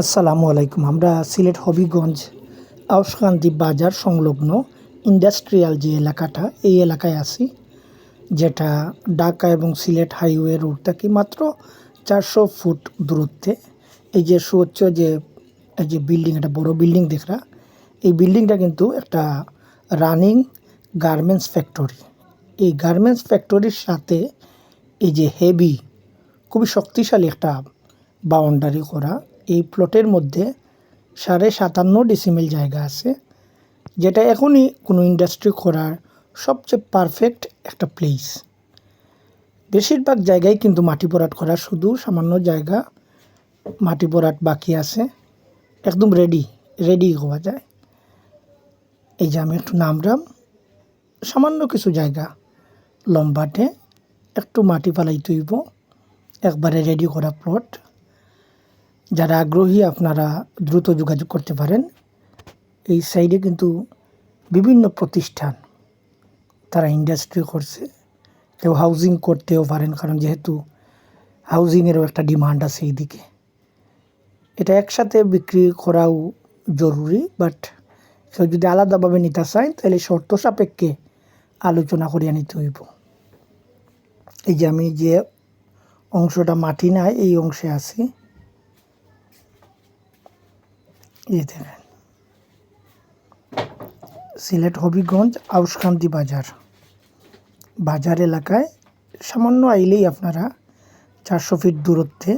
আসসালামু আলাইকুম। আমরা সিলেট হবিগঞ্জ আউসকান্দি বাজার সংলগ্ন ইন্ডাস্ট্রিয়াল যে এলাকাটা, এই এলাকায় আছি, যেটা ঢাকা এবং সিলেট হাইওয়ে রোড থেকে মাত্র চারশো ফুট দূরত্বে। এই যে সুউচ্চ যে, এই যে বিল্ডিং একটা বড় বিল্ডিং দেখরা, এই বিল্ডিংটা কিন্তু একটা রানিং গার্মেন্টস ফ্যাক্টরি। এই গার্মেন্টস ফ্যাক্টরির সাথে এই যে হেভি, খুবই শক্তিশালী একটা বাউন্ডারি করা এই প্লটের মধ্যে সাড়ে সাতান্ন ডিসিমেল জায়গা আছে, যেটা এখনই কোনো ইন্ডাস্ট্রি করার সবচেয়ে পারফেক্ট একটা প্লেস বেশিরভাগ জায়গায় কিন্তু মাটি ভরাট করা শুধু সামান্য জায়গা মাটি ভরাট বাকি আছে, একদম রেডি রেডি হওয়া যায়। এই যে আমি একটু নামরাম সামান্য কিছু জায়গা, লম্বাটে একটু মাটি ফালাই তুইব, একবারে রেডি করা প্লট যারা আগ্রহী, আপনারা দ্রুত যোগাযোগ করতে পারেন। এই সাইডে কিন্তু বিভিন্ন প্রতিষ্ঠান তারা ইন্ডাস্ট্রি করছে। কেউ হাউজিং করতেও পারেন, কারণ যেহেতু হাউজিংয়েরও একটা ডিমান্ড আছে এইদিকে। এটা একসাথে বিক্রি করাও জরুরি বাট কেউ যদি আলাদাভাবে নিতে চায়, তাহলে শর্ত সাপেক্ষে আলোচনা করিয়া নিতে হইব। এই যে আমি যে অংশটা মাটি নাই, এই অংশে আছি। এই দেখেন। সিলেট হবিগঞ্জ আউসকান্দি বাজার। বাজার এলাকায় সামান্য আইলেই আপনারা চারশো ফিট দূরত্বে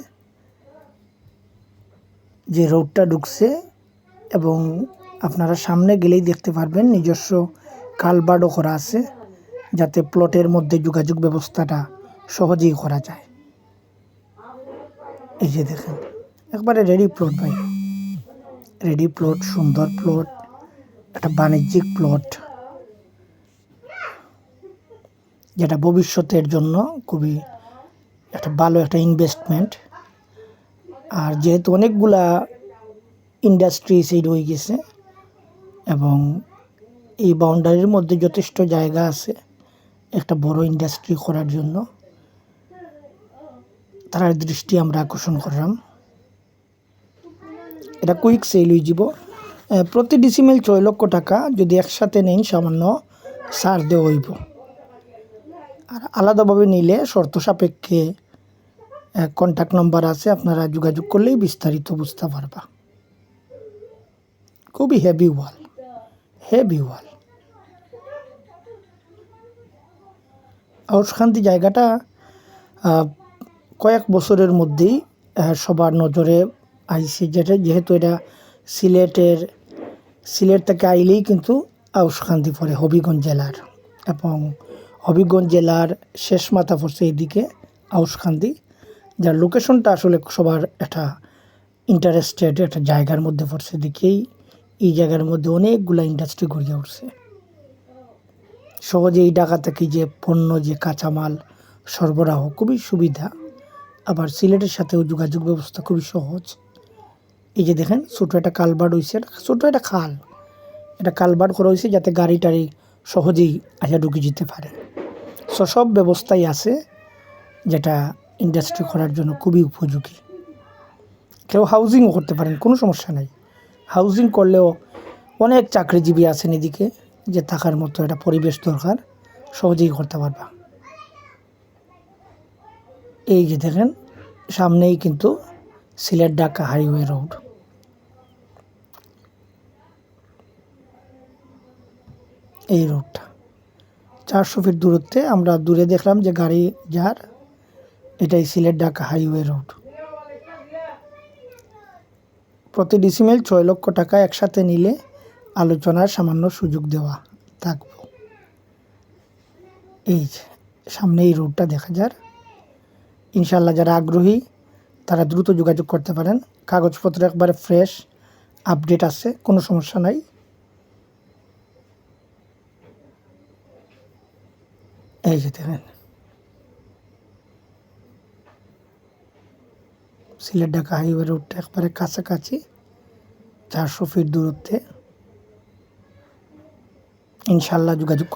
যে রোডটা ঢুকছে এবং আপনারা সামনে গেলেই দেখতে পারবেন নিজস্ব কালবার্ডও করা আছে, যাতে প্লটের মধ্যে যোগাযোগ ব্যবস্থাটা সহজেই করা যায়। এই যে দেখেন, একবারে রেডি প্লট ভাই। রেডি প্লট, সুন্দর প্লট, একটা বাণিজ্যিক প্লট, যেটা ভবিষ্যতের জন্য খুবই একটা ভালো একটা ইনভেস্টমেন্ট আর যেহেতু অনেকগুলা ইন্ডাস্ট্রি সেই রয়ে গেছে এবং এই বাউন্ডারির মধ্যে যথেষ্ট জায়গা আছে একটা বড় ইন্ডাস্ট্রি করার জন্য, তার দৃষ্টি আমরা আকর্ষণ করলাম। এটা কুইক সেল হয়ে যাব প্রতি ডিসিমেল ছয় লক্ষ টাকা যদি একসাথে নেন সামান্য সার দেওয়া হইব। আর আলাদাভাবে নিলে শর্ত সাপেক্ষে কন্ট্যাক্ট নম্বর আছে, আপনারা যোগাযোগ করলেই বিস্তারিত বুঝতে পারবা। খুবই হেভি ওয়াল হেভি ওয়াল আউসখান্তি জায়গাটা কয়েক বছরের মধ্যেই সবার নজরে আইসি যেটা, যেহেতু এটা সিলেটের, সিলেট থেকে আইলেই কিন্তু আউসখান্তি পড়ে হবিগঞ্জ জেলার এবং হবিগঞ্জ জেলার শেষ মাথা পড়ছে এদিকে আউসখান্দি যার লোকেশনটা আসলে সবার একটা ইন্টারেস্টেড একটা জায়গার মধ্যে পড়ছে দেখেই এই জায়গার মধ্যে অনেকগুলো ইন্ডাস্ট্রি গড়িয়ে উঠছে। সহজে এই ডাকা থেকে যে পণ্য, যে কাঁচামাল সরবরাহ খুবই সুবিধা। আবার সিলেটের সাথেও যোগাযোগ ব্যবস্থা খুবই সহজ। এই যে দেখেন, ছোটো একটা কালবার্ড হয়েছে ছোটো একটা খাল। এটা কালবার্ড করা হয়েছে যাতে গাড়ি টাড়ি সহজেই আসা ঢুকে যেতে পারে। সো সব ব্যবস্থাই আছে যেটা ইন্ডাস্ট্রি করার জন্য খুবই উপযোগী। কেউ হাউজিংও করতে পারেন, কোনো সমস্যা নাই। হাউজিং করলেও অনেক চাকরিজীবী আছেন এদিকে, যে থাকার মতো একটা পরিবেশ দরকার, সহজেই করতে পারবা। এই যে দেখেন, সামনেই কিন্তু সিলেট ঢাকা হাইওয়ে রোড এই রোডটা। চারশো ফিট দূরত্বে আমরা দূরে দেখলাম যে গাড়ি যার, এটাই সিলেট ঢাকা হাইওয়ে রোড। প্রতি ডিসিমেল ছয় লক্ষ টাকা একসাথে নিলে আলোচনার সামান্য সুযোগ দেওয়া থাকব। এই সামনে এই রোডটা দেখা যার। ইনশাল্লাহ যারা আগ্রহী, তারা দ্রুত যোগাযোগ করতে পারেন। কাগজপত্র একবারে ফ্রেশ, আপডেট আছে, কোনো সমস্যা নাই। এই যে দেখেন সিলেট ঢাকা হাইওয়ে রোডটা একবারে কাছাকাছি চারশো ফিট দূরত্বে। ইনশাল্লাহ যোগাযোগ